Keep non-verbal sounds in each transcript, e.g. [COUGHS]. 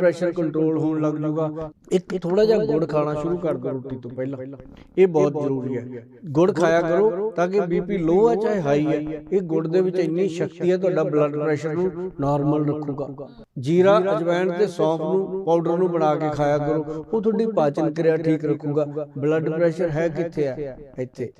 Pressure control ਹੋਣ ਲੱਗ ਜਾਊਗਾ ਇੱਕ ਥੋੜਾ ਜਿਹਾ ਗੁੜ ਖਾਣਾ ਸ਼ੁਰੂ ਕਰ ਦਿਓ ਰੋਟੀ ਤੋਂ ਪਹਿਲਾਂ। ਇਹ ਬਹੁਤ ਜ਼ਰੂਰੀ ਹੈ। ਗੁੜ ਖਾਇਆ ਕਰੋ ਤਾਂ ਕਿ ਬੀਪੀ ਲੋ ਹੈ ਚਾਹੇ ਹਾਈ ਹੈ। ਇਹ ਗੁੜ ਦੇ ਵਿੱਚ ਇੰਨੀ ਸ਼ਕਤੀ ਹੈ ਤੁਹਾਡਾ ਬਲੱਡ ਪ੍ਰੈਸ਼ਰ ਨੂੰ ਨਾਰਮਲ ਰੱਖੂਗਾ। ਜੀਰਾ ਅਜਵਾਇਣ ਤੇ ਸੌਂਫ ਨੂੰ ਪਾਊਡਰ ਨੂੰ ਬਣਾ ਕੇ ਖਾਇਆ ਕਰੋ। ਉਹ ਤੁਹਾਡੀ ਪਾਚਨ ਕਿਰਿਆ ਠੀਕ ਰੱਖੂਗਾ। ਬਲੱਡ ਪ੍ਰੈਸ਼ਰ ਹੈ ਕਿੱਥੇ ਹੈ? ਇੱਥੇ।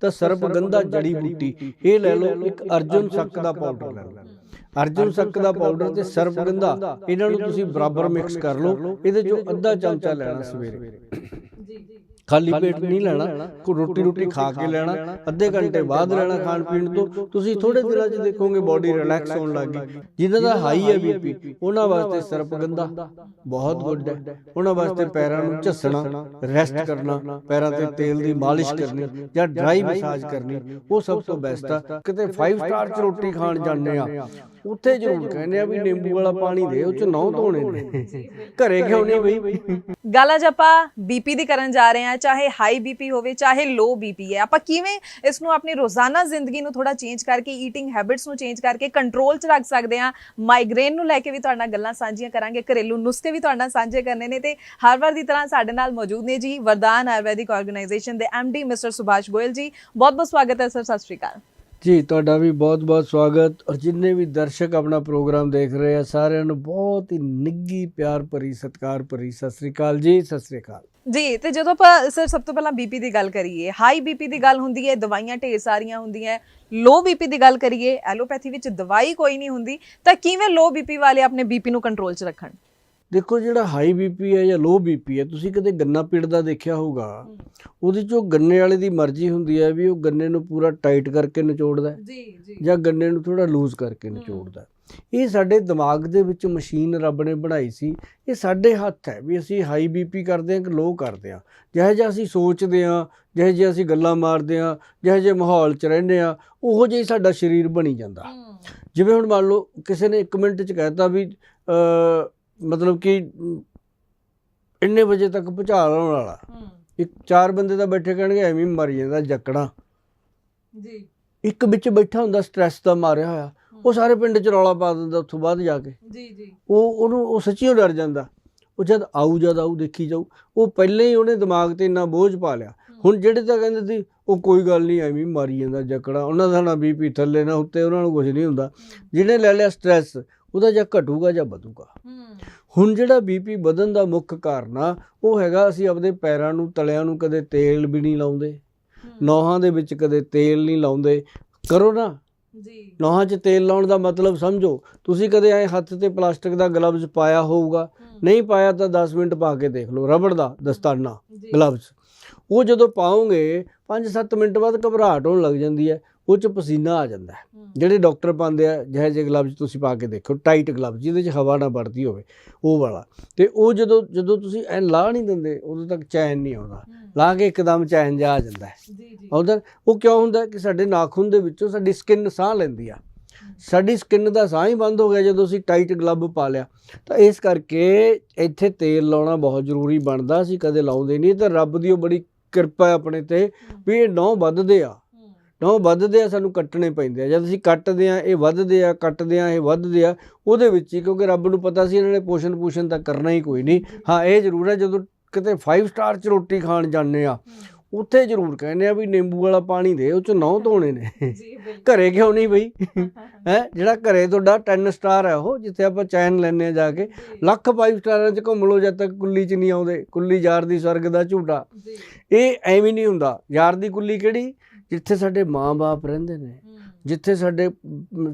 ਤਾਂ ਸਰਪਗੰਧਾ ਜੜੀ ਬੂਟੀ ਇਹ ਲੈ ਲਓ ਇੱਕ ਅਰਜੁਨ ਸੱਕ ਦਾ ਪਾਊਡਰ ਲੈ ਲਓ। ਅਰਜੁਨ ਸੱਕ ਦਾ ਪਾਊਡਰ ਤੇ ਸਰਪਗੰਧਾ ਇਹਨਾਂ ਨੂੰ ਤੁਸੀਂ ਬਰਾਬਰ ਮਿਕਸ ਕਰ ਲਓ। ਇਹਦੇ ਚੋਂ ਅੱਧਾ ਚਮਚਾ ਲੈਣਾ ਸਵੇਰੇ। [COUGHS] ਖਾਲੀ ਪੇਟ ਨਹੀਂ ਲੈਣਾ ਕੋ ਰੋਟੀ ਰੋਟੀ ਖਾ ਕੇ ਲੈਣਾ ਅੱਧੇ ਘੰਟੇ ਬਾਅਦ ਲੈਣਾ ਖਾਣ ਪੀਣ ਤੋਂ। ਤੁਸੀਂ ਥੋੜੇ ਦਿਨਾਂ 'ਚ ਦੇਖੋਗੇ ਬਾਡੀ ਰਿਲੈਕਸ ਹੋਣ ਲੱਗ ਗਈ। ਜਿਨ੍ਹਾਂ ਦਾ ਹਾਈ ਹੈ ਬੀਪੀ ਉਹਨਾਂ ਵਾਸਤੇ ਸਰਪਗੰਧਾ ਬਹੁਤ ਗੁੱਡ ਹੈ। ਉਹਨਾਂ ਵਾਸਤੇ ਪੈਰਾਂ ਨੂੰ ਝੱਸਣਾ ਰੈਸਟ ਕਰਨਾ ਪੈਰਾਂ ਤੇ ਤੇਲ ਦੀ ਮਾਲਿਸ਼ ਕਰਨੀ ਜਾਂ ਡਰਾਈ ਮਸਾਜ ਕਰਨੀ ਉਹ ਸਭ ਤੋਂ ਬੈਸਟ ਆ ਕਿਤੇ 5 ਸਟਾਰ 'ਚ ਰੋਟੀ ਖਾਣ ਜਾਂਦੇ ਆ ਉੱਥੇ ਜ਼ਰੂਰ ਕਹਿੰਦੇ ਆ ਵੀ ਨਿੰਬੂ ਵਾਲਾ ਪਾਣੀ ਦੇ ਉਹ 'ਚ ਨੌ ਧੋਣੇ ਨੇ ਘਰੇ ਕਿਉਂ ਨਹੀਂ ਬਈ ਗੱਲ ਅੱਜ ਆਪਾਂ ਬੀਪੀ ਦੀ ਕਰਨ ਜਾ ਰਹੇ ਹਾਂ, ਚਾਹੇ ਹਾਈ ਬੀਪੀ ਹੋਵੇ, ਚਾਹੇ ਲੋ ਬੀਪੀ ਹੈ, ਆਪਾਂ ਕਿਵੇਂ ਇਸ ਨੂੰ ਆਪਣੀ ਰੋਜ਼ਾਨਾ ਜ਼ਿੰਦਗੀ ਨੂੰ ਥੋੜਾ ਚੇਂਜ ਕਰਕੇ ਈਟਿੰਗ ਹੈਬਿਟਸ ਨੂੰ ਚੇਂਜ ਕਰਕੇ ਕੰਟਰੋਲ 'ਚ ਰੱਖ ਸਕਦੇ ਹਾਂ ਮਾਈਗ੍ਰੇਨ ਨੂੰ ਲੈ ਕੇ ਵੀ ਤੁਹਾਡੇ ਨਾਲ ਗੱਲਾਂ ਸਾਂਝੀਆਂ ਕਰਾਂਗੇ, ਘਰੇਲੂ ਨੁਸਖੇ ਵੀ ਤੁਹਾਡੇ ਨਾਲ ਸਾਂਝੇ ਕਰਨੇ ਨੇ ਤੇ ਹਰ ਵਾਰ ਦੀ ਤਰ੍ਹਾਂ ਸਾਡੇ ਨਾਲ ਮੌਜੂਦ ਨੇ ਜੀ ਵਰਦਾਨ ਆਯੁਰਵੈਦਿਕ ਆਰਗੇਨਾਈਜੇਸ਼ਨ ਦੇ ਡੀ ਮਿਸਟਰ ਸੁਭਾਸ਼ ਗੋਇਲ ਜੀ। ਬਹੁਤ ਬਹੁਤ ਸਵਾਗਤ ਹੈ ਸਰ, ਸਤਿ ਸ਼੍ਰੀ ਅਕਾਲ। ਜੀ, ਤੁਹਾਡਾ ਵੀ ਬਹੁਤ-ਬਹੁਤ ਸਵਾਗਤ ਔਰ ਜਿੰਨੇ ਵੀ ਦਰਸ਼ਕ ਆਪਣਾ ਪ੍ਰੋਗਰਾਮ ਦੇਖ ਰਹੇ ਆ, ਸਾਰਿਆਂ ਨੂੰ ਬਹੁਤ ਹੀ ਨਿੱਗੀ ਪਿਆਰ ਭਰੀ, ਸਤਿਕਾਰ ਭਰੀ ਸਤਿ ਸ੍ਰੀ ਅਕਾਲ ਜੀ, ਸਤਿ ਸ੍ਰੀ ਅਕਾਲ। ਜੀ, ਤੇ ਜਦੋਂ ਆਪਾਂ ਸਰ, ਸਭ ਤੋਂ ਪਹਿਲਾਂ ਬੀਪੀ ਦੀ ਗੱਲ ਕਰੀਏ ਹਾਈ ਬੀਪੀ ਦੀ ਗੱਲ ਹੁੰਦੀ ਹੈ, ਦਵਾਈਆਂ ਢੇਰ ਸਾਰੀਆਂ ਹੁੰਦੀਆਂ ਲੋ ਬੀਪੀ ਦੀ ਗੱਲ ਕਰੀਏ ਐਲੋਪੈਥੀ ਵਿੱਚ ਦਵਾਈ ਕੋਈ ਨਹੀਂ ਹੁੰਦੀ, ਤਾਂ ਕਿਵੇਂ ਲੋ ਬੀਪੀ ਵਾਲੇ ਆਪਣੇ ਬੀਪੀ ਨੂੰ ਕੰਟਰੋਲ 'ਚ ਰੱਖਣ? ਦੇਖੋ ਜਿਹੜਾ ਹਾਈ ਬੀਪੀ ਹੈ ਜਾਂ ਲੋ ਬੀਪੀ ਹੈ ਤੁਸੀਂ ਕਦੇ ਗੰਨਾ ਪੀੜਦਾ ਦੇਖਿਆ ਹੋਊਗਾ? ਉਹਦੇ ਚੋਂ ਗੰਨੇ ਵਾਲੇ ਦੀ ਮਰਜ਼ੀ ਹੁੰਦੀ ਹੈ ਵੀ ਉਹ ਗੰਨੇ ਨੂੰ ਪੂਰਾ ਟਾਈਟ ਕਰਕੇ ਨਿਚੋੜਦਾ ਹੈ ਜੀ ਜੀ। ਜਾਂ ਗੰਨੇ ਨੂੰ ਥੋੜਾ ਲੂਜ਼ ਕਰਕੇ ਨਿਚੋੜਦਾ। ਇਹ ਸਾਡੇ ਦਿਮਾਗ ਦੇ ਵਿੱਚ ਮਸ਼ੀਨ ਰੱਬ ਨੇ ਬਣਾਈ ਸੀ। ਇਹ ਸਾਡੇ ਹੱਥ ਹੈ ਵੀ ਅਸੀਂ ਹਾਈ ਬੀਪੀ ਕਰਦੇ ਹਾਂ ਕਿ ਲੋ ਕਰਦੇ ਹਾਂ। ਜਿਹੋ ਜਿਹਾ ਅਸੀਂ ਸੋਚਦੇ ਹਾਂ ਜਿਹੋ ਜਿਹਾ ਅਸੀਂ ਗੱਲਾਂ ਮਾਰਦੇ ਹਾਂ ਜਿਹੋ ਜਿਹੇ ਮਾਹੌਲ 'ਚ ਰਹਿੰਦੇ ਹਾਂ ਉਹੋ ਜਿਹਾ ਸਾਡਾ ਸਰੀਰ ਬਣੀ ਜਾਂਦਾ। ਜਿਵੇਂ ਹੁਣ ਮੰਨ ਲਓ ਕਿਸੇ ਨੇ 1 ਮਿੰਟ 'ਚ ਕਹਿਤਾ ਵੀ ਮਤਲਬ ਕਿ ਇੰਨੇ ਵਜੇ ਤੱਕ ਭੁਚਾਲ ਆਉਣ ਵਾਲਾ। ਇੱਕ ਚਾਰ ਬੰਦੇ ਤਾਂ ਬੈਠੇ ਕਹਿਣਗੇ ਐਵੇਂ ਮਰ ਜਾਂਦਾ ਜੱਕੜਾ। ਜੀ। ਇੱਕ ਵਿੱਚ ਬੈਠਾ ਹੁੰਦਾ ਸਟ੍ਰੈਸ ਦਾ ਮਾਰਿਆ ਹੋਇਆ। ਉਹ ਸਾਰੇ ਪਿੰਡ 'ਚ ਰੌਲਾ ਪਾ ਦਿੰਦਾ ਉੱਥੋਂ ਬਾਅਦ ਜਾ ਕੇ। ਜੀ ਜੀ। ਉਹ ਉਹਨੂੰ ਉਹ ਸੱਚੀਓ ਡਰ ਜਾਂਦਾ। ਉਹ ਜਦ ਆਊ ਜਦ ਆਊ ਦੇਖੀ ਜਾਊ। ਉਹ ਪਹਿਲਾਂ ਹੀ ਉਹਨੇ ਦਿਮਾਗ ਤੇ ਇੰਨਾ ਬੋਝ ਪਾ ਲਿਆ। ਹੁਣ ਜਿਹੜੇ ਤਾਂ ਕਹਿੰਦੇ ਸੀ ਉਹ ਕੋਈ ਗੱਲ ਨਹੀਂ ਐਵੇਂ ਮਾਰੀ ਜਾਂਦਾ ਜੱਕੜਾ। ਉਹਨਾਂ ਦਾ ਨਾ ਬੀਪੀ ਥੱਲੇ ਨਾ ਉੱਤੇ ਉਹਨਾਂ ਨੂੰ ਕੁਝ ਨਹੀਂ ਹੁੰਦਾ। ਜਿਹਨੇ ਲੈ ਲਿਆ ਸਟ੍ਰੈਸ ਉਹਦਾ ਜਾਂ ਘਟੂਗਾ ਜਾਂ ਵਧੂਗਾ। ਹੁਣ ਜਿਹੜਾ ਬੀਪੀ ਵਧਣ ਦਾ ਮੁੱਖ ਕਾਰਨ ਆ ਉਹ ਹੈਗਾ ਅਸੀਂ ਆਪਦੇ ਪੈਰਾਂ ਨੂੰ ਤਲਿਆਂ ਨੂੰ ਕਦੇ ਤੇਲ ਵੀ ਨਹੀਂ ਲਾਉਂਦੇ। ਨੌਹਾਂ ਦੇ ਵਿੱਚ ਕਦੇ ਤੇਲ ਨਹੀਂ ਲਾਉਂਦੇ। ਕਰੋ ਨਾ। ਜੀ। ਨੌਹਾਂ 'ਚ ਤੇਲ ਲਾਉਣ ਦਾ ਮਤਲਬ ਸਮਝੋ ਤੁਸੀਂ ਕਦੇ ਐ ਹੱਥ ਤੇ ਪਲਾਸਟਿਕ ਦਾ ਗਲਵਜ਼ ਪਾਇਆ ਹੋਊਗਾ। ਨਹੀਂ ਪਾਇਆ ਤਾਂ 10 ਮਿੰਟ ਪਾ ਕੇ ਦੇਖ ਲਓ ਰਬੜ ਦਾ ਦਸਤਾਨਾ ਗਲਵਜ਼। ਉਹ ਜਦੋਂ ਪਾਓਗੇ 5-7 ਮਿੰਟ ਬਾਅਦ ਘਬਰਾਹਟ ਹੋਣ ਲੱਗ ਜਾਂਦੀ ਹੈ। ਉਹ 'ਚ ਪਸੀਨਾ ਆ ਜਾਂਦਾ ਜਿਹੜੇ ਡਾਕਟਰ ਪਾਉਂਦੇ ਆ ਜਿਹੇ ਜਿਹੇ ਗਲਵਜ਼ ਤੁਸੀਂ ਪਾ ਕੇ ਦੇਖੋ ਟਾਈਟ ਗਲਵਜ਼ ਜਿਹਦੇ 'ਚ ਹਵਾ ਨਾ ਵੜਦੀ ਹੋਵੇ ਉਹ ਵਾਲਾ। ਤੇ ਉਹ ਜਦੋਂ ਜਦੋਂ ਤੁਸੀਂ ਐ ਲਾ ਨਹੀਂ ਦਿੰਦੇ ਉਦੋਂ ਤੱਕ ਚੈਨ ਨਹੀਂ ਆਉਂਦਾ। ਲਾ ਕੇ ਇੱਕਦਮ ਚੈਨ ਜਾ ਆ ਜਾਂਦਾ ਹੈ। ਜੀ ਜੀ। ਉਧਰ ਉਹ ਕਿਉਂ ਹੁੰਦਾ ਕਿ ਸਾਡੇ ਨਾਖੂਨ ਦੇ ਵਿੱਚੋਂ ਸਾਡੀ ਸਕਿਨ ਸਾਹ ਲੈਂਦੀ ਆ। ਸਾਡੀ ਸਕਿਨ ਦਾ ਸਾਹ ਹੀ ਬੰਦ ਹੋ ਗਿਆ ਜਦੋਂ ਅਸੀਂ ਟਾਈਟ ਗਲਵ ਪਾ ਲਿਆ। ਤਾਂ ਇਸ ਕਰਕੇ ਇੱਥੇ ਤੇਲ ਲਾਉਣਾ ਬਹੁਤ ਜ਼ਰੂਰੀ ਬਣਦਾ ਅਸੀਂ ਕਦੇ ਲਾਉਂਦੇ ਨਹੀਂ। ਤੇ ਰੱਬ ਦੀ ਉਹ ਬੜੀ ਕਿਰਪਾ ਆਪਣੇ ਤੇ ਵੀ ਇਹ ਨੌ ਵੱਧਦੇ ਆ। ਨਾ ਉਹ ਵੱਧਦੇ ਆ, ਸਾਨੂੰ ਕੱਟਣੇ ਪੈਂਦੇ ਆ। ਜਦ ਅਸੀਂ ਕੱਟਦੇ ਆ, ਇਹ ਵੱਧਦੇ ਆ, ਕੱਟਦੇ ਆ, ਇਹ ਵੱਧਦੇ ਆ, ਉਹਦੇ ਵਿੱਚ ਹੀ ਕਿਉਂਕਿ ਰੱਬ ਨੂੰ ਪਤਾ ਸੀ ਇਹਨਾਂ ਨੇ ਪੋਸ਼ਣ ਪੂਸ਼ਣ ਤਾਂ ਕਰਨਾ ਹੀ ਕੋਈ ਨਹੀਂ। ਹਾਂ, ਇਹ ਜ਼ਰੂਰ ਹੈ ਜਦੋਂ ਕਿਤੇ 5 ਸਟਾਰ 'ਚ ਰੋਟੀ ਖਾਣ ਜਾਂਦੇ ਆ ਉੱਥੇ ਜ਼ਰੂਰ ਕਹਿੰਦੇ ਆ ਵੀ ਨਿੰਬੂ ਵਾਲਾ ਪਾਣੀ ਦੇ ਉਹ 'ਚ ਨੌ ਧੋਣੇ ਨੇ। [LAUGHS] ਘਰੇ ਕਿਉਂ ਨਹੀਂ ਬਈ? [LAUGHS] ਹੈ ਜਿਹੜਾ ਘਰੇ ਤੁਹਾਡਾ 10 ਸਟਾਰ ਹੈ ਉਹ ਜਿੱਥੇ ਆਪਾਂ ਚੈਨ ਲੈਣੇ ਆ ਜਾ ਕੇ ਲੱਖ 5 ਸਟਾਰਾਂ 'ਚ ਘੁੰਮ ਲਓ ਜਦ ਤੱਕ ਕੁੱਲੀ 'ਚ ਨਹੀਂ ਆਉਂਦੇ ਕੁੱਲੀ ਯਾਰ ਦੀ ਸਵਰਗ ਦਾ ਝੂਟਾ। ਇਹ ਐਵੇਂ ਨਹੀਂ ਹੁੰਦਾ। ਯਾਰ ਦੀ ਕੁੱਲੀ ਕਿਹੜੀ? ਜਿੱਥੇ ਸਾਡੇ ਮਾਂ-ਬਾਪ ਰਹਿੰਦੇ ਨੇ। ਜਿੱਥੇ ਸਾਡੇ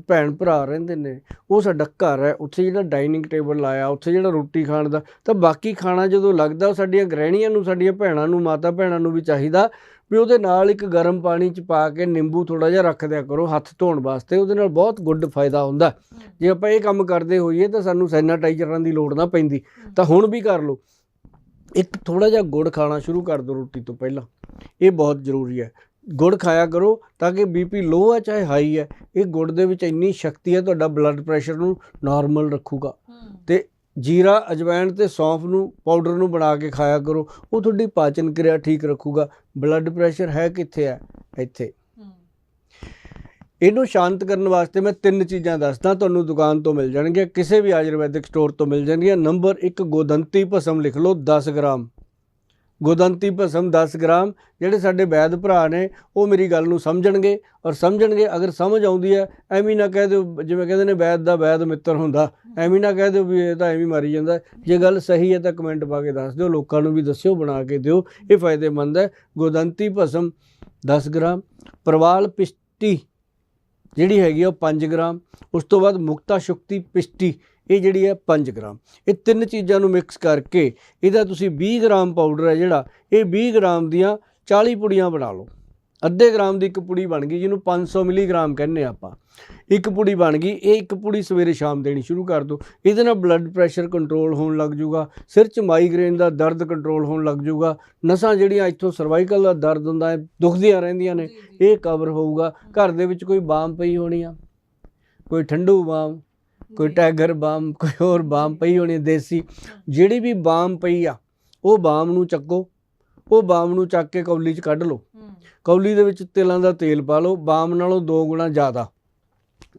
ਭੈਣ ਭਰਾ ਰਹਿੰਦੇ ਨੇ, ਉਹ ਸਾਡਾ ਘਰ ਹੈ, ਉੱਥੇ ਜਿਹੜਾ ਡਾਈਨਿੰਗ ਟੇਬਲ ਲਾਇਆ, ਉੱਥੇ ਜਿਹੜਾ ਰੋਟੀ ਖਾਣ ਦਾ, ਤਾਂ ਬਾਕੀ ਖਾਣਾ ਜਦੋਂ ਲੱਗਦਾ, ਉਹ ਸਾਡੀਆਂ ਗ੍ਰਹਿਣੀਆਂ ਨੂੰ, ਸਾਡੀਆਂ ਭੈਣਾਂ ਨੂੰ, ਮਾਤਾ ਭੈਣਾਂ ਨੂੰ ਵੀ ਚਾਹੀਦਾ, ਵੀ ਉਹਦੇ ਨਾਲ ਇੱਕ ਗਰਮ ਪਾਣੀ ਚ ਪਾ ਕੇ ਨਿੰਬੂ ਥੋੜਾ ਜਿਹਾ ਰੱਖ ਦਿਆ ਕਰੋ, ਹੱਥ ਧੋਣ ਵਾਸਤੇ, ਉਹਦੇ ਨਾਲ ਬਹੁਤ ਗੁੱਡ ਫਾਇਦਾ ਹੁੰਦਾ। ਜੇ ਆਪਾਂ ਇਹ ਕੰਮ ਕਰਦੇ ਹੋਈਏ, ਤਾਂ ਸਾਨੂੰ ਸੈਨੀਟਾਈਜ਼ਰਾਂ ਦੀ ਲੋੜ ਨਾ ਪੈਂਦੀ। ਤਾਂ ਹੁਣ ਵੀ ਕਰ ਲਓ। ਇੱਕ ਥੋੜਾ ਜਿਹਾ ਗੁੜ ਖਾਣਾ ਸ਼ੁਰੂ ਕਰ ਦਿਓ ਰੋਟੀ ਤੋਂ ਪਹਿਲਾਂ। ਇਹ ਬਹੁਤ ਜ਼ਰੂਰੀ ਹੈ। ਗੁੜ ਖਾਇਆ ਕਰੋ ਤਾਂ ਕਿ ਬੀਪੀ ਲੋ ਹੈ ਚਾਹੇ ਹਾਈ ਹੈ ਇਹ ਗੁੜ ਦੇ ਵਿੱਚ ਇੰਨੀ ਸ਼ਕਤੀ ਹੈ ਤੁਹਾਡਾ ਬਲੱਡ ਪ੍ਰੈਸ਼ਰ ਨੂੰ ਨਾਰਮਲ ਰੱਖੂਗਾ। ਤੇ ਜੀਰਾ ਅਜਵਾਇਣ ਤੇ ਸੌਂਫ ਨੂੰ ਪਾਊਡਰ ਨੂੰ ਬਣਾ ਕੇ ਖਾਇਆ ਕਰੋ। ਉਹ ਤੁਹਾਡੀ ਪਾਚਨ ਕਿਰਿਆ ਠੀਕ ਰੱਖੂਗਾ। ਬਲੱਡ ਪ੍ਰੈਸ਼ਰ ਹੈ ਕਿੱਥੇ ਹੈ ਇੱਥੇ। ਇਹਨੂੰ ਸ਼ਾਂਤ ਕਰਨ ਵਾਸਤੇ ਮੈਂ ਤਿੰਨ ਚੀਜ਼ਾਂ ਦੱਸਦਾ ਤੁਹਾਨੂੰ ਦੁਕਾਨ ਤੋਂ ਮਿਲ ਜਾਣਗੀਆਂ ਕਿਸੇ ਵੀ ਆਯੁਰਵੈਦਿਕ ਸਟੋਰ ਤੋਂ ਮਿਲ ਜਾਣਗੀਆਂ। ਨੰਬਰ 1 ਗੋਦੰਤੀ ਭਸਮ ਲਿਖ ਲਓ 10 ਗ੍ਰਾਮ। ਗੋਦੰਤੀ ਭਸਮ 10 ਗ੍ਰਾਮ, ਜਿਹੜੇ ਸਾਡੇ ਵੈਦ ਭਰਾ ਨੇ, ਉਹ ਮੇਰੀ ਗੱਲ ਨੂੰ ਸਮਝਣਗੇ ਔਰ ਸਮਝਣਗੇ, ਅਗਰ ਸਮਝ ਆਉਂਦੀ ਹੈ, ਐਵੇਂ ਨਾ ਕਹਿ ਦਿਓ, ਜਿਵੇਂ ਕਹਿੰਦੇ ਨੇ ਵੈਦ ਦਾ ਵੈਦ ਮਿੱਤਰ ਹੁੰਦਾ, ਐਵੇਂ ਨਾ ਕਹਿ ਦਿਓ ਵੀ ਇਹ ਤਾਂ ਐਵੇਂ ਮਾਰੀ ਜਾਂਦਾ। ਜੇ ਗੱਲ ਸਹੀ ਹੈ ਤਾਂ ਕਮੈਂਟ ਪਾ ਕੇ ਦੱਸ ਦਿਓ, ਲੋਕਾਂ ਨੂੰ ਵੀ ਦੱਸਿਓ, ਬਣਾ ਕੇ ਦਿਓ, ਇਹ ਫਾਇਦੇਮੰਦ ਹੈ। ਗੋਦੰਤੀ ਭਸਮ 10 ਗ੍ਰਾਮ, ਪ੍ਰਵਾਲ ਪਿਸ਼ਟੀ ਜਿਹੜੀ ਹੈਗੀ ਆ ਉਹ 5 ਗ੍ਰਾਮ, ਉਸ ਤੋਂ ਬਾਅਦ ਮੁਕਤਾ ਸ਼ੁਕਤੀ ਪਿਸ਼ਟੀ ਇਹ ਜਿਹੜੀ ਹੈ 5 ਗ੍ਰਾਮ। ਇਹ ਤਿੰਨ ਚੀਜ਼ਾਂ ਨੂੰ ਮਿਕਸ ਕਰਕੇ ਇਹਦਾ ਤੁਸੀਂ 20 ਗ੍ਰਾਮ ਪਾਊਡਰ ਹੈ ਜਿਹੜਾ ਇਹ 20 ਗ੍ਰਾਮ ਦੀਆਂ 40 ਪੁੜੀਆਂ ਬਣਾ ਲਓ। ਅੱਧੇ ਗ੍ਰਾਮ ਦੀ ਇੱਕ ਪੁੜੀ ਬਣ ਗਈ ਜਿਹਨੂੰ 500 ਮਿਲੀਗ੍ਰਾਮ ਕਹਿੰਦੇ ਆਪਾਂ। ਇੱਕ ਪੁੜੀ ਬਣ ਗਈ ਇਹ ਇੱਕ ਪੁੜੀ ਸਵੇਰੇ ਸ਼ਾਮ ਦੇਣੀ ਸ਼ੁਰੂ ਕਰ ਦਿਓ। ਇਹਦੇ ਨਾਲ ਬਲੱਡ ਪ੍ਰੈਸ਼ਰ ਕੰਟਰੋਲ ਹੋਣ ਲੱਗ ਜਾਊਗਾ ਸਿਰ 'ਚ ਮਾਈਗ੍ਰੇਨ ਦਾ ਦਰਦ ਕੰਟਰੋਲ ਹੋਣ ਲੱਗ ਜਾਊਗਾ ਨਸਾਂ ਜਿਹੜੀਆਂ ਇੱਥੋਂ ਸਰਵਾਈਕਲ ਦਾ ਦਰਦ ਹੁੰਦਾ ਹੈ ਦੁਖਦੀਆਂ ਰਹਿੰਦੀਆਂ ਨੇ ਇਹ ਕਵਰ ਹੋਊਗਾ। ਘਰ ਦੇ ਵਿੱਚ ਕੋਈ ਬਾਮ ਪਈ ਹੋਣੀ ਆ ਕੋਈ ਠੰਡੂ ਬਾਮ ਕੋਈ ਟੈਗਰ ਬਾਮ ਕੋਈ ਹੋਰ ਬਾਮ ਪਈ ਹੋਣੀ ਦੇਸੀ, ਜਿਹੜੀ ਵੀ ਬਾਮ ਪਈ ਆ, ਉਹ ਬਾਮ ਨੂੰ ਚੱਕੋ, ਉਹ ਬਾਮ ਨੂੰ ਚੱਕ ਕੇ ਕੌਲੀ 'ਚ ਕੱਢ ਲਓ। ਕੌਲੀ ਦੇ ਵਿੱਚ ਤਿਲਾਂ ਦਾ ਤੇਲ ਪਾ ਲਓ ਬਾਮ ਨਾਲੋਂ ਦੋ ਗੁਣਾ ਜ਼ਿਆਦਾ।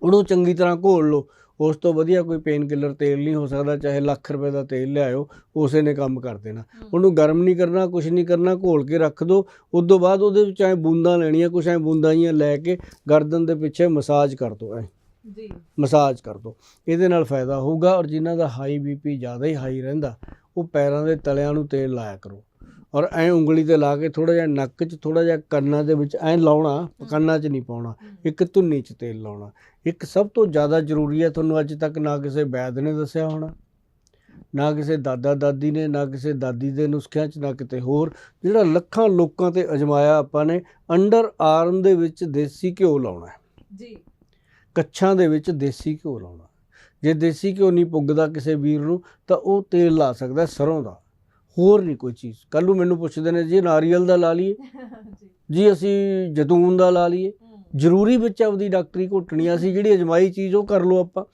ਉਹਨੂੰ ਚੰਗੀ ਤਰ੍ਹਾਂ ਘੋਲ ਲਓ। ਉਸ ਤੋਂ ਵਧੀਆ ਕੋਈ ਪੇਨ ਕਿਲਰ ਤੇਲ ਨਹੀਂ ਹੋ ਸਕਦਾ, ਚਾਹੇ ਲੱਖ ਰੁਪਏ ਦਾ ਤੇਲ ਲਿਆਇਓ, ਉਸੇ ਨੇ ਕੰਮ ਕਰ ਦੇਣਾ। ਉਹਨੂੰ ਗਰਮ ਨਹੀਂ ਕਰਨਾ ਕੁਝ ਨਹੀਂ ਕਰਨਾ, ਘੋਲ ਕੇ ਰੱਖ ਦਿਓ ਉਸ ਤੋਂ ਬਾਅਦ ਉਹਦੇ ਵਿੱਚ ਐ ਬੂੰਦਾਂ ਲੈਣੀਆਂ, ਕੁਛ ਐ ਬੂੰਦਾਂ ਜੀਆਂ ਲੈ ਕੇ ਗਰਦਨ ਦੇ ਪਿੱਛੇ ਮਸਾਜ ਕਰ ਦਿਓ ਐ। ਜੀ। ਮਸਾਜ ਕਰ ਦਿਓ ਇਹਦੇ ਨਾਲ ਫਾਇਦਾ ਹੋਊਗਾ ਔਰ ਜਿਨ੍ਹਾਂ ਦਾ ਹਾਈ ਬੀਪੀ ਜ਼ਿਆਦਾ ਹੀ ਹਾਈ ਰਹਿੰਦਾ ਉਹ ਪੈਰਾਂ ਦੇ ਤਲਿਆਂ ਨੂੰ ਤੇਲ ਲਾਇਆ ਕਰੋ। ਔਰ ਐ ਉਂਗਲੀ ਤੇ ਲਾ ਕੇ ਥੋੜਾ ਜਿਹਾ ਨੱਕ 'ਚ ਥੋੜਾ ਜਿਹਾ ਕੰਨਾਂ ਦੇ ਵਿੱਚ ਐ ਲਾਉਣਾ ਕੰਨਾਂ 'ਚ ਨਹੀਂ ਪਾਉਣਾ ਇੱਕ ਧੁੰਨੀ 'ਚ ਤੇਲ ਲਾਉਣਾ। ਇੱਕ ਸਭ ਤੋਂ ਜ਼ਿਆਦਾ ਜ਼ਰੂਰੀ ਹੈ ਤੁਹਾਨੂੰ ਅੱਜ ਤੱਕ ਨਾ ਕਿਸੇ ਵੈਦ ਨੇ ਦੱਸਿਆ ਹੋਣਾ ਨਾ ਕਿਸੇ ਦਾਦਾ ਦਾਦੀ ਨੇ ਨਾ ਕਿਸੇ ਦਾਦੀ ਦੇ ਨੁਸਖਿਆਂ 'ਚ ਨਾ ਕਿਤੇ ਹੋਰ ਜਿਹੜਾ ਲੱਖਾਂ ਲੋਕਾਂ ਤੇ ਅਜਮਾਇਆ ਆਪਾਂ ਨੇ ਅੰਡਰ ਆਰਮ ਦੇ ਵਿੱਚ ਦੇਸੀ ਘਿਓ ਲਾਉਣਾ ਜੀ। ਕੱਛਾਂ ਦੇ ਵਿੱਚ ਦੇਸੀ ਘਿਓ ਲਾਉਣਾ। ਜੇ ਦੇਸੀ ਘਿਓ ਨਹੀਂ ਪੁੱਗਦਾ ਕਿਸੇ ਵੀਰ ਨੂੰ ਤਾਂ ਉਹ ਤੇਲ ਲਾ ਸਕਦਾ ਸਰੋਂ ਦਾ। ਹੋਰ ਨਹੀਂ ਕੋਈ ਚੀਜ਼। ਕੱਲ ਨੂੰ ਮੈਨੂੰ ਪੁੱਛਦੇ ਨੇ ਜੀ ਨਾਰੀਅਲ ਦਾ ਲਾ ਲਈਏ? [LAUGHS] ਜੀ। ਅਸੀਂ ਜੈਤੂਨ ਦਾ ਲਾ ਲਈਏ। ਜ਼ਰੂਰੀ ਵਿੱਚ ਆਪਦੀ ਡਾਕਟਰੀ ਘੁੱਟਣੀ ਸੀ ਜਿਹੜੀ ਅਜਮਾਈ ਚੀਜ਼ ਉਹ ਕਰ ਲਓ ਆਪਾਂ।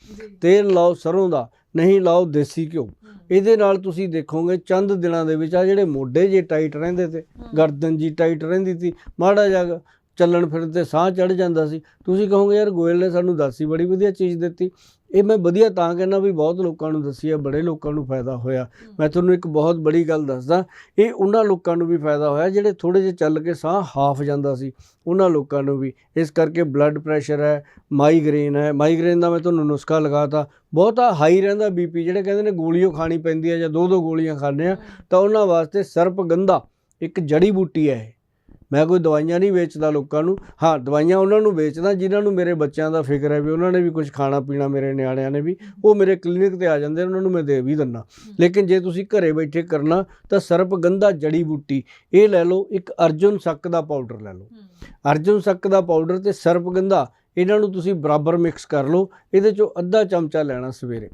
ਤੇਲ ਲਾਓ ਸਰੋਂ ਦਾ ਨਹੀਂ ਲਾਓ ਦੇਸੀ ਘਿਓ। ਇਹਦੇ ਨਾਲ ਤੁਸੀਂ ਦੇਖੋਗੇ ਚੰਦ ਦਿਨਾਂ ਦੇ ਵਿੱਚ ਆ ਜਿਹੜੇ ਮੋਢੇ ਜੇ ਟਾਈਟ ਰਹਿੰਦੇ ਤੇ ਗਰਦਨ ਜੀ ਟਾਈਟ ਰਹਿੰਦੀ ਸੀ ਮਾੜਾ ਜਿਹਾ ਚੱਲਣ ਫਿਰਨ ਤੇ ਸਾਹ ਚੜ ਜਾਂਦਾ ਸੀ। ਤੁਸੀਂ ਕਹੋਗੇ ਯਾਰ ਗੋਇਲ ਨੇ ਸਾਨੂੰ ਦੱਸੀ ਬੜੀ ਵਧੀਆ ਚੀਜ਼ ਦਿੱਤੀ। ਇਹ ਮੈਂ ਵਧੀਆ ਤਾਂ ਕਹਿੰਦਾ ਵੀ ਬਹੁਤ ਲੋਕਾਂ ਨੂੰ ਦੱਸੀ ਹੈ ਬੜੇ ਲੋਕਾਂ ਨੂੰ ਫਾਇਦਾ ਹੋਇਆ। ਮੈਂ ਤੁਹਾਨੂੰ ਇੱਕ ਬਹੁਤ ਬੜੀ ਗੱਲ ਦੱਸਦਾ ਇਹ ਉਹਨਾਂ ਲੋਕਾਂ ਨੂੰ ਵੀ ਫਾਇਦਾ ਹੋਇਆ ਜਿਹੜੇ ਥੋੜੇ ਜਿਹਾ ਚੱਲ ਕੇ ਸਾਹ ਹਾਫ ਜਾਂਦਾ ਸੀ ਉਹਨਾਂ ਲੋਕਾਂ ਨੂੰ ਵੀ। ਇਸ ਕਰਕੇ ਬਲੱਡ ਪ੍ਰੈਸ਼ਰ ਹੈ ਮਾਈਗ੍ਰੇਨ ਹੈ। ਮਾਈਗ੍ਰੇਨ ਦਾ ਮੈਂ ਤੁਹਾਨੂੰ ਨੁਸਖਾ ਲਗਾਤਾ। ਬਹੁਤਾ ਹਾਈ ਰਹਿੰਦਾ ਬੀਪੀ ਜਿਹੜੇ ਕਹਿੰਦੇ ਨੇ ਗੋਲੀਓ ਖਾਣੀ ਪੈਂਦੀ ਹੈ ਜਾਂ ਦੋ ਦੋ ਗੋਲੀਆਂ ਖਾਂਦੇ ਆ ਤਾਂ ਉਹਨਾਂ ਵਾਸਤੇ ਸਰਪਗੰਧਾ ਇੱਕ ਜੜੀ ਬੂਟੀ ਹੈ ਮੈਂ ਕੋਈ ਦਵਾਈਆਂ ਨਹੀਂ ਵੇਚਦਾ ਲੋਕਾਂ ਨੂੰ। ਹਾਂ ਦਵਾਈਆਂ ਉਹਨਾਂ ਨੂੰ ਵੇਚਦਾ ਜਿਨ੍ਹਾਂ ਨੂੰ ਮੇਰੇ ਬੱਚਿਆਂ ਦਾ ਫਿਕਰ ਹੈ ਵੀ ਉਹਨਾਂ ਨੇ ਵੀ ਕੁਝ ਖਾਣਾ ਪੀਣਾ ਮੇਰੇ ਨਿਆਣਿਆਂ ਨੇ ਵੀ। ਉਹ ਮੇਰੇ ਕਲੀਨਿਕ ਤੇ ਆ ਜਾਂਦੇ ਉਹਨਾਂ ਨੂੰ ਮੈਂ ਦੇ ਵੀ ਦਿੰਦਾ। ਲੇਕਿਨ ਜੇ ਤੁਸੀਂ ਘਰੇ ਬੈਠੇ ਕਰਨਾ ਤਾਂ ਸਰਪਗੰਧਾ ਜੜੀ ਬੂਟੀ ਇਹ ਲੈ ਲਓ ਇੱਕ ਅਰਜੁਨ ਸੱਕ ਦਾ ਪਾਊਡਰ ਲੈ ਲਓ। ਅਰਜੁਨ ਸੱਕ ਦਾ ਪਾਊਡਰ ਤੇ ਸਰਪਗੰਧਾ ਇਹਨਾਂ ਨੂੰ ਤੁਸੀਂ ਬਰਾਬਰ ਮਿਕਸ ਕਰ ਲਓ ਇਹਦੇ ਚੋਂ ਅੱਧਾ ਚਮਚਾ ਲੈਣਾ ਸਵੇਰੇ।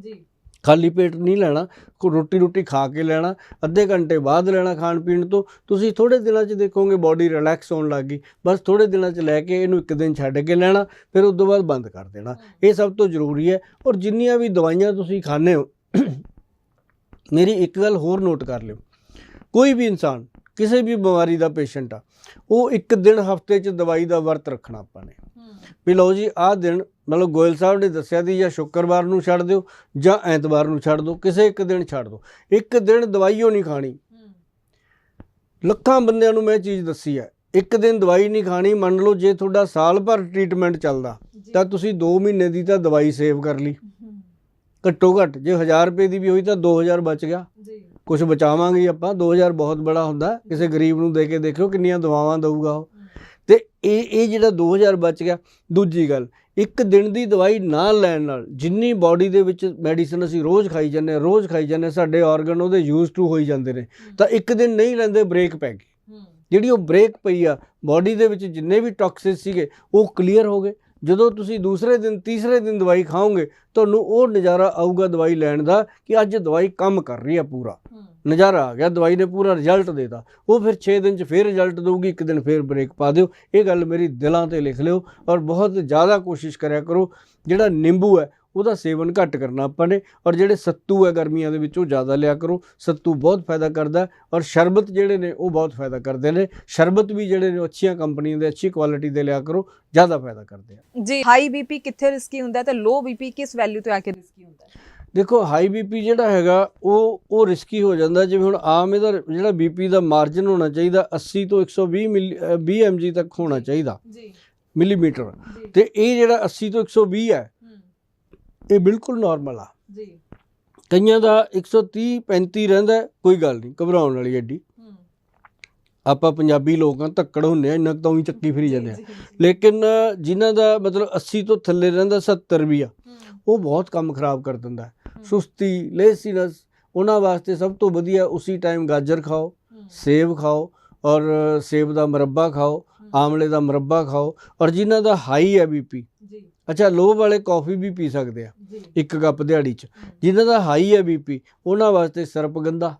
ਜੀ। ਖਾਲੀ ਪੇਟ ਨਹੀਂ ਲੈਣਾ, ਕੋ ਰੋਟੀ ਰੋਟੀ ਖਾ ਕੇ ਲੈਣਾ, ਅੱਧੇ ਘੰਟੇ ਬਾਅਦ ਲੈਣਾ ਖਾਣ ਪੀਣ ਤੋਂ, ਤੁਸੀਂ ਥੋੜੇ ਦਿਨਾਂ 'ਚ ਦੇਖੋਗੇ ਬਾਡੀ ਰਿਲੈਕਸ ਹੋਣ ਲੱਗ ਗਈ, ਬਸ ਥੋੜੇ ਦਿਨਾਂ 'ਚ ਲੈ ਕੇ ਇਹਨੂੰ ਇੱਕ ਦਿਨ ਛੱਡ ਕੇ ਲੈਣਾ, ਫਿਰ ਉਸ ਤੋਂ ਬਾਅਦ ਬੰਦ ਕਰ ਦੇਣਾ। ਇਹ ਸਭ ਤੋਂ ਜ਼ਰੂਰੀ ਹੈ ਔਰ ਜਿੰਨੀਆਂ ਵੀ ਦਵਾਈਆਂ ਤੁਸੀਂ ਖਾਂਦੇ ਹੋ, ਮੇਰੀ ਇੱਕ ਗੱਲ ਹੋਰ ਨੋਟ ਕਰ ਲਿਓ। ਕੋਈ ਵੀ ਇਨਸਾਨ, ਕਿਸੇ ਵੀ ਬਿਮਾਰੀ ਦਾ ਪੇਸ਼ੈਂਟ ਆ, ਉਹ ਇੱਕ ਦਿਨ ਹਫ਼ਤੇ 'ਚ ਦਵਾਈ ਦਾ ਵਰਤ ਰੱਖਣਾ ਆਪਾਂ ਨੇ। ਵੀ ਲਓ ਜੀ ਆਹ ਦਿਨ ਮਤਲਬ ਗੋਇਲ ਸਾਹਿਬ ਨੇ ਦੱਸਿਆ ਦੀ ਜਾਂ ਸ਼ੁੱਕਰਵਾਰ ਨੂੰ ਛੱਡ ਦਿਓ ਜਾਂ ਐਤਵਾਰ ਨੂੰ ਛੱਡ ਦਿਓ ਕਿਸੇ ਇੱਕ ਦਿਨ ਛੱਡ ਦਿਓ। ਇੱਕ ਦਿਨ ਦਵਾਈਓ ਨਹੀਂ ਖਾਣੀ। ਲੱਖਾਂ ਬੰਦਿਆਂ ਨੂੰ ਮੈਂ ਚੀਜ਼ ਦੱਸੀ ਹੈ ਇੱਕ ਦਿਨ ਦਵਾਈ ਨਹੀਂ ਖਾਣੀ ਮੰਨ ਲਓ ਜੇ ਤੁਹਾਡਾ ਸਾਲ ਭਰ ਟ੍ਰੀਟਮੈਂਟ ਚੱਲਦਾ ਤਾਂ ਤੁਸੀਂ 2 ਮਹੀਨੇ ਦੀ ਤਾਂ ਦਵਾਈ ਸੇਵ ਕਰ ਲਈ। ਘੱਟੋ ਘੱਟ ਜੇ 1000 ਰੁਪਏ ਦੀ ਵੀ ਹੋਈ ਤਾਂ 2000 ਬਚ ਗਿਆ। ਜੀ। ਕੁਝ ਬਚਾਵਾਂਗੇ ਆਪਾਂ 2000 ਬਹੁਤ ਬੜਾ ਹੁੰਦਾ ਕਿਸੇ ਗਰੀਬ ਨੂੰ ਦੇ ਕੇ ਦੇਖਿਓ ਕਿੰਨੀਆਂ ਦਵਾਵਾਂ ਦਊਗਾ ਉਹ। ਤੇ ਇਹ ਇਹ ਜਿਹੜਾ 2000 ਬਚ ਗਿਆ ਦੂਜੀ ਗੱਲ ਇੱਕ ਦਿਨ ਦੀ ਦਵਾਈ ਨਾ ਲੈਣ ਨਾਲ ਜਿੰਨੀ ਬਾਡੀ ਦੇ ਵਿੱਚ ਮੈਡੀਸਨ ਅਸੀਂ ਰੋਜ਼ ਖਾਈ ਜਾਂਦੇ ਹਾਂ ਰੋਜ਼ ਖਾਈ ਜਾਂਦੇ ਸਾਡੇ ਆਰਗਨ ਉਹਦੇ ਯੂਜ਼ ਟੂ ਹੋਈ ਜਾਂਦੇ ਨੇ ਤਾਂ ਇੱਕ ਦਿਨ ਨਹੀਂ ਲੈਂਦੇ ਬ੍ਰੇਕ ਪੈ ਗਈ। ਜਿਹੜੀ ਉਹ ਬ੍ਰੇਕ ਪਈ ਆ ਬਾਡੀ ਦੇ ਵਿੱਚ ਜਿੰਨੇ ਵੀ ਟੌਕਸਿਸ ਸੀਗੇ ਉਹ ਕਲੀਅਰ ਹੋ ਗਏ। ਜਦੋਂ ਤੁਸੀਂ ਦੂਸਰੇ ਦਿਨ ਤੀਸਰੇ ਦਿਨ ਦਵਾਈ ਖਾਓਗੇ ਤੁਹਾਨੂੰ ਉਹ ਨਜ਼ਾਰਾ ਆਊਗਾ ਦਵਾਈ ਲੈਣ ਦਾ ਕਿ ਅੱਜ ਦਵਾਈ ਕੰਮ ਕਰ ਰਹੀ ਆ ਪੂਰਾ। ਨਜ਼ਾਰਾ ਆ ਗਿਆ ਦਵਾਈ ਨੇ ਪੂਰਾ ਰਿਜ਼ਲਟ ਦੇਤਾ। ਉਹ ਫਿਰ 6 ਦਿਨ ਚ ਫਿਰ ਰਿਜ਼ਲਟ ਦਊਗੀ ਇੱਕ ਦਿਨ ਫਿਰ ਬ੍ਰੇਕ ਪਾ ਦਿਓ। ਇਹ ਗੱਲ ਮੇਰੀ ਦਿਲਾਂ ਤੇ ਲਿਖ ਲਿਓ ਔਰ ਬਹੁਤ ਜ਼ਿਆਦਾ ਕੋਸ਼ਿਸ਼ ਕਰਿਆ ਕਰੋ। ਜਿਹੜਾ ਨਿੰਬੂ ਹੈ ਉਹਦਾ ਸੇਵਨ ਘੱਟ ਕਰਨਾ ਆਪਾਂ ਨੇ ਔਰ ਜਿਹੜੇ ਸੱਤੂ ਹੈ ਗਰਮੀਆਂ ਦੇ ਵਿੱਚ ਉਹ ਜ਼ਿਆਦਾ ਲਿਆ ਕਰੋ। ਸੱਤੂ ਬਹੁਤ ਫਾਇਦਾ ਕਰਦਾ ਔਰ ਸ਼ਰਬਤ ਜਿਹੜੇ ਨੇ ਉਹ ਬਹੁਤ ਫਾਇਦਾ ਕਰਦੇ ਨੇ। ਸ਼ਰਬਤ ਵੀ ਜਿਹੜੇ ਨੇ ਅੱਛੀਆਂ ਕੰਪਨੀਆਂ ਦੇ ਅੱਛੀ ਕੁਆਲਿਟੀ ਦੇ ਲਿਆ ਕਰੋ ਜ਼ਿਆਦਾ ਫਾਇਦਾ ਕਰਦੇ ਆ। ਜੀ ਹਾਈ ਬੀਪੀ ਕਿੱਥੇ ਰਿਸਕੀ ਹੁੰਦਾ ਤੇ ਲੋ ਬੀਪੀ ਕਿਸ ਵੈਲਿਊ ਤੇ ਆ ਕੇ ਰਿਸਕੀ ਹੁੰਦਾ ਦੇਖੋ ਹਾਈ ਬੀਪੀ ਜਿਹੜਾ ਹੈਗਾ ਉਹ ਉਹ ਰਿਸਕੀ ਹੋ ਜਾਂਦਾ ਜਿਵੇਂ ਹੁਣ ਆਮ ਇਹਦਾ ਜਿਹੜਾ ਬੀਪੀ ਦਾ ਮਾਰਜਨ ਹੋਣਾ ਚਾਹੀਦਾ 80 ਤੋਂ 120 ਮਿਲੀ 20 mg ਤੱਕ ਹੋਣਾ ਚਾਹੀਦਾ। ਜੀ। ਮਿਲੀਮੀਟਰ। ਤੇ ਇਹ ਜਿਹੜਾ 80 ਤੋਂ 120 ਹੈ ਇਹ ਬਿਲਕੁਲ ਨਾਰਮਲ ਆ। ਜੀ। ਕਈਆਂ ਦਾ 130 35 ਰਹਿੰਦਾ ਕੋਈ ਗੱਲ ਨਹੀਂ ਘਬਰਾਉਣ ਵਾਲੀ ਐਡੀ। ਆਪਾਂ ਪੰਜਾਬੀ ਲੋਕ ਆ ਧੱਕੜ ਹੁੰਨੇ ਆ ਇੰਨਾ ਕੁ ਤਾਂ ਵੀ ਚੱਕੀ ਫਿਰੀ ਜਾਂਦੇ ਆ। ਲੇਕਿਨ ਜਿਨ੍ਹਾਂ ਦਾ ਮਤਲਬ 80 ਤੋਂ ਥੱਲੇ ਰਹਿੰਦਾ 70 ਵੀ ਆ ਉਹ ਬਹੁਤ ਕੰਮ ਖਰਾਬ ਕਰ ਦਿੰਦਾ। ਸੁਸਤੀ ਲੇਸੀਨਸ ਉਹਨਾਂ ਵਾਸਤੇ ਸਭ ਤੋਂ ਵਧੀਆ ਉਸੇ ਟਾਈਮ ਗਾਜਰ ਖਾਓ ਸੇਬ ਖਾਓ ਔਰ ਸੇਬ ਦਾ ਮੁਰੱਬਾ ਖਾਓ ਆਮਲੇ ਦਾ ਮੁਰੱਬਾ ਖਾਓ ਔਰ ਜਿਨ੍ਹਾਂ ਦਾ ਹਾਈ ਹੈ ਬੀਪੀ ਜੀ। ਅੱਛਾ ਲੋ ਵਾਲੇ ਕਾਫੀ ਵੀ ਪੀ ਸਕਦੇ ਆ ਇੱਕ ਕੱਪ ਦਿਹਾੜੀ ਚ। ਜਿਨ੍ਹਾਂ ਦਾ ਹਾਈ ਹੈ ਬੀਪੀ ਉਹਨਾਂ ਵਾਸਤੇ ਸਰਪਗੰਧਾ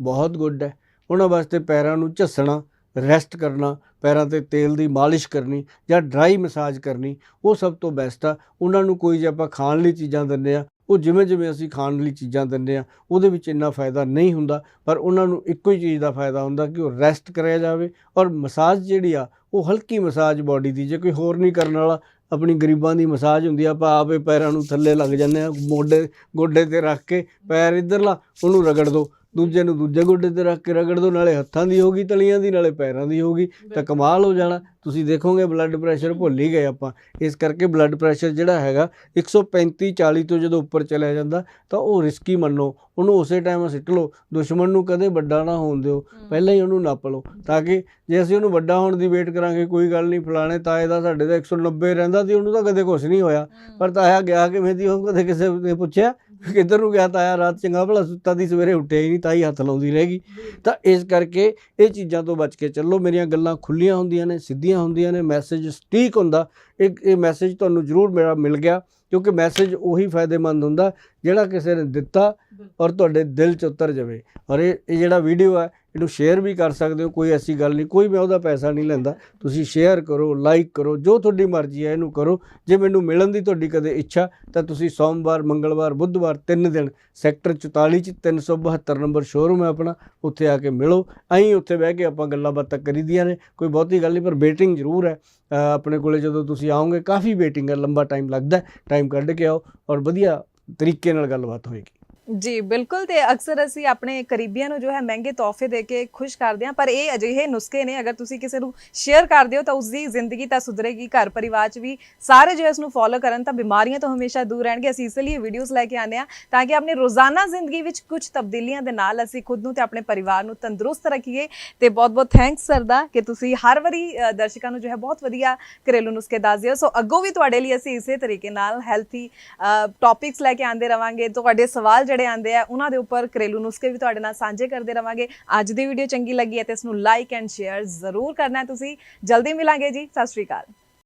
ਬਹੁਤ ਗੁੱਡ ਹੈ। ਉਹਨਾਂ ਵਾਸਤੇ ਪੈਰਾਂ ਨੂੰ ਝੱਸਣਾ ਰੈਸਟ ਕਰਨਾ ਪੈਰਾਂ ਤੇ ਤੇਲ ਦੀ ਮਾਲਿਸ਼ ਕਰਨੀ ਜਾਂ ਡਰਾਈ ਮਸਾਜ ਕਰਨੀ ਉਹ ਸਭ ਤੋਂ ਬੈਸਟ ਆ। ਉਹਨਾਂ ਨੂੰ ਕੋਈ ਜੇ ਆਪਾਂ ਖਾਣ ਲਈ ਚੀਜ਼ਾਂ ਦਿੰਦੇ ਆ ਉਹ ਜਿਵੇਂ ਜਿਵੇਂ ਅਸੀਂ ਖਾਣ ਲਈ ਚੀਜ਼ਾਂ ਦਿੰਦੇ ਆ ਉਹਦੇ ਵਿੱਚ ਇੰਨਾ ਫਾਇਦਾ ਨਹੀਂ ਹੁੰਦਾ ਪਰ ਉਹਨਾਂ ਨੂੰ ਇੱਕੋ ਹੀ ਚੀਜ਼ ਦਾ ਫਾਇਦਾ ਹੁੰਦਾ ਕਿ ਉਹ ਰੈਸਟ ਕਰਿਆ ਜਾਵੇ ਔਰ ਮਸਾਜ ਜਿਹੜੀ ਆ ਉਹ ਹਲਕੀ ਮਸਾਜ ਬਾਡੀ ਦੀ ਜੇ ਕੋਈ ਹੋਰ ਨਹੀਂ ਕਰਨ ਵਾਲਾ ਆਪਣੀ ਗਰੀਬਾਂ ਦੀ ਮਸਾਜ ਹੁੰਦੀ ਆ, ਆਪਾਂ ਆਪੇ ਪੈਰਾਂ ਨੂੰ ਥੱਲੇ ਲੱਗ ਜਾਂਦੇ ਆ, ਮੋਢੇ, ਗੋਡੇ ਤੇ ਰੱਖ ਕੇ ਪੈਰ ਇੱਧਰਲਾ, ਉਹਨੂੰ ਰਗੜ ਦੋ। ਦੂਜੇ ਨੂੰ ਦੂਜੇ ਗੋਡੇ ਤੇ ਰੱਖ ਕੇ ਰਗੜ ਦੋ ਨਾਲੇ ਹੱਥਾਂ ਦੀ ਹੋਗੀ ਤਲੀਆਂ ਦੀ ਨਾਲੇ ਪੈਰਾਂ ਦੀ ਹੋਗੀ ਤਾਂ ਕਮਾਲ ਹੋ ਜਾਣਾ। ਤੁਸੀਂ ਦੇਖੋਗੇ ਬਲੱਡ ਪ੍ਰੈਸ਼ਰ ਭੁੱਲ ਹੀ ਗਏ ਆਪਾਂ। ਇਸ ਕਰਕੇ ਬਲੱਡ ਪ੍ਰੈਸ਼ਰ ਜਿਹੜਾ ਹੈਗਾ 135 40 ਤੋਂ ਜਦੋਂ ਉੱਪਰ ਚਲਿਆ ਜਾਂਦਾ ਤਾਂ ਉਹ ਰਿਸਕੀ ਮੰਨੋ। ਉਹਨੂੰ ਉਸੇ ਟਾਈਮ ਸਿੱਟ ਲਓ। ਦੁਸ਼ਮਣ ਨੂੰ ਕਦੇ ਵੱਡਾ ਨਾ ਹੋਣ ਦਿਓ। ਪਹਿਲਾਂ ਹੀ ਉਹਨੂੰ ਨੱਪ ਲਓ। ਤਾਂ ਕਿ ਜੇ ਅਸੀਂ ਉਹਨੂੰ ਵੱਡਾ ਹੋਣ ਦੀ ਵੇਟ ਕਰਾਂਗੇ ਕੋਈ ਗੱਲ ਨਹੀਂ ਫਲਾਣੇ ਤਾਏ ਦਾ ਸਾਡੇ ਦਾ 190 ਰਹਿੰਦਾ ਤੇ ਉਹਨੂੰ ਤਾਂ ਕਦੇ ਕੁਝ ਨਹੀਂ ਹੋਇਆ। ਪਰ ਤਾਇਆ ਗਿਆ ਕਿਵੇਂ ਦੀ ਉਹ ਕਦੇ ਕਿਸੇ ਨੇ ਪੁੱਛਿਆ? ਕਿੱਧਰ ਨੂੰ ਗਿਆ ਤਾਇਆ? ਰਾਤ ਚੰਗਾ ਭਲਾ ਸੁੱਤਾ ਦੀ ਸਵੇਰੇ ਉੱਠਿਆ ਹੀ ਨਹੀਂ, ਤਾਂ ਹੀ ਹੱਥ ਲਾਉਂਦੀ ਰਹੇਗੀ ਤਾਂ ਇਸ ਕਰਕੇ ਇਹ ਚੀਜ਼ਾਂ ਤੋਂ ਬਚ ਕੇ ਚੱਲੋ, ਮੇਰੀਆਂ ਗੱਲਾਂ ਖੁੱਲੀਆਂ ਹੁੰਦੀਆਂ ਨੇ, ਸਿੱਧੀਆਂ ਹੁੰਦੀਆਂ ਨੇ ਮੈਸੇਜ ਸਟੀਕ ਹੁੰਦਾ। ਇਹ ਇਹ ਮੈਸੇਜ ਤੁਹਾਨੂੰ ਜ਼ਰੂਰ ਮੇਰਾ ਮਿਲ ਗਿਆ, ਕਿਉਂਕਿ ਮੈਸੇਜ ਉਹੀ ਫਾਇਦੇਮੰਦ ਹੁੰਦਾ ਜਿਹੜਾ ਕਿਸੇ ਨੇ ਦਿੱਤਾ ਔਰ ਤੁਹਾਡੇ ਦਿਲ 'ਚ ਉਤਰ ਜਾਵੇ। ਔਰ ਇਹ ਇਹ ਜਿਹੜਾ ਵੀਡੀਓ ਹੈ ਇਹਨੂੰ ਸ਼ੇਅਰ ਵੀ ਕਰ ਸਕਦੇ ਹੋ ਕੋਈ ਐਸੀ ਗੱਲ ਨਹੀਂ ਕੋਈ ਮੈਂ ਉਹਦਾ ਪੈਸਾ ਨਹੀਂ ਲੈਂਦਾ। ਤੁਸੀਂ ਸ਼ੇਅਰ ਕਰੋ ਲਾਈਕ ਕਰੋ ਜੋ ਤੁਹਾਡੀ ਮਰਜ਼ੀ ਹੈ ਇਹਨੂੰ ਕਰੋ। ਜੇ ਮੈਨੂੰ ਮਿਲਣ ਦੀ ਤੁਹਾਡੀ ਕਦੇ ਇੱਛਾ ਤਾਂ ਤੁਸੀਂ ਸੋਮਵਾਰ ਮੰਗਲਵਾਰ ਬੁੱਧਵਾਰ ਤਿੰਨ ਦਿਨ ਸੈਕਟਰ 44 ਚ 372 ਨੰਬਰ ਸ਼ੋਰੂਮ ਹੈ ਆਪਣਾ ਉੱਥੇ ਆ ਕੇ ਮਿਲੋ। ਐਂ ਉੱਥੇ ਬਹਿ ਕੇ ਆਪਾਂ ਗੱਲਾਂ ਬਾਤਾਂ ਕਰੀਦੀਆਂ ਨੇ ਕੋਈ ਬਹੁਤੀ ਗੱਲ ਨਹੀਂ ਪਰ ਵੇਟਿੰਗ ਜ਼ਰੂਰ ਹੈ। ਆਪਣੇ ਕੋਲੇ ਜਦੋਂ ਤੁਸੀਂ ਆਓਗੇ ਕਾਫੀ ਵੇਟਿੰਗ ਹੈ ਲੰਬਾ ਟਾਈਮ ਲੱਗਦਾ ਟਾਈਮ ਕੱਢ ਕੇ ਆਓ। ਔਰ ਵਧੀਆ ਤਰੀਕੇ ਨਾਲ ਗੱਲਬਾਤ ਹੋਏਗੀ। ਜੀ, ਬਿਲਕੁਲ ਤੇ ਅਕਸਰ ਅਸੀਂ ਆਪਣੇ ਕਰੀਬੀਆਂ ਨੂੰ ਜੋ ਹੈ ਮਹਿੰਗੇ ਤੋਹਫੇ ਦੇ ਕੇ ਖੁਸ਼ ਕਰਦੇ ਹਾਂ, ਪਰ ਇਹ ਅਜਿਹੇ ਨੁਸਖੇ ਨੇ, ਅਗਰ ਤੁਸੀਂ ਕਿਸੇ ਨੂੰ ਸ਼ੇਅਰ ਕਰਦੇ ਹੋ ਤਾਂ ਉਸ ਦੀ ਜ਼ਿੰਦਗੀ ਤਾਂ ਸੁਧਰੇਗੀ, ਘਰ ਪਰਿਵਾਰ 'ਚ ਵੀ ਸਾਰੇ ਜੋ ਇਸ ਨੂੰ ਫੋਲੋ ਕਰਨ ਤਾਂ ਬਿਮਾਰੀਆਂ ਤੋਂ ਹਮੇਸ਼ਾ ਦੂਰ ਰਹਿਣਗੇ। ਅਸੀਂ ਇਸ ਲਈ ਵੀਡੀਓਜ਼ ਲੈ ਕੇ ਆਉਂਦੇ ਹਾਂ ਤਾਂ ਕਿ ਆਪਣੀ ਰੋਜ਼ਾਨਾ ਜ਼ਿੰਦਗੀ ਵਿੱਚ ਕੁਝ ਤਬਦੀਲੀਆਂ ਦੇ ਨਾਲ ਅਸੀਂ ਖੁਦ ਨੂੰ ਤੇ ਆਪਣੇ ਪਰਿਵਾਰ ਨੂੰ ਤੰਦਰੁਸਤ ਰੱਖੀਏ। ਤੇ ਬਹੁਤ-ਬਹੁਤ ਥੈਂਕਸ ਸਰ ਦਾ ਕਿ ਤੁਸੀਂ ਹਰ ਵਾਰੀ ਦਰਸ਼ਕਾਂ ਨੂੰ ਜੋ ਹੈ ਬਹੁਤ ਵਧੀਆ ਘਰੇਲੂ ਨੁਸਖੇ ਦੱਸਦੇ ਹੋ ਸੋ ਅੱਗੋਂ ਵੀ ਤੁਹਾਡੇ ਲਈ ਅਸੀਂ ਇਸੇ ਤਰੀਕੇ ਨਾਲ ਹੈਲਥੀ ਟੌਪਿਕਸ ਲੈ ਕੇ ਆਂਦੇ ਰਵਾਂਗੇ। ਤੁਹਾਡੇ ਸਵਾਲ ਜਿਹੜੇ ਆਂਦੇ ਆ, ਉਹਨਾਂ ਦੇ ਉੱਪਰ ਘਰੇਲੂ ਨੁਸਖੇ ਵੀ ਤੁਹਾਡੇ ਨਾਲ ਸਾਂਝੇ ਕਰਦੇ ਰਵਾਂਗੇ। ਅੱਜ ਦੀ ਵੀਡੀਓ ਚੰਗੀ ਲੱਗੀ ਹੈ ਤੇ ਇਸ ਨੂੰ ਲਾਈਕ ਐਂਡ ਸ਼ੇਅਰ ਜ਼ਰੂਰ ਕਰਨਾ ਤੁਸੀਂ। ਜਲਦੀ ਮਿਲਾਂਗੇ ਜੀ। ਸਤਿ ਸ਼੍ਰੀ ਅਕਾਲ।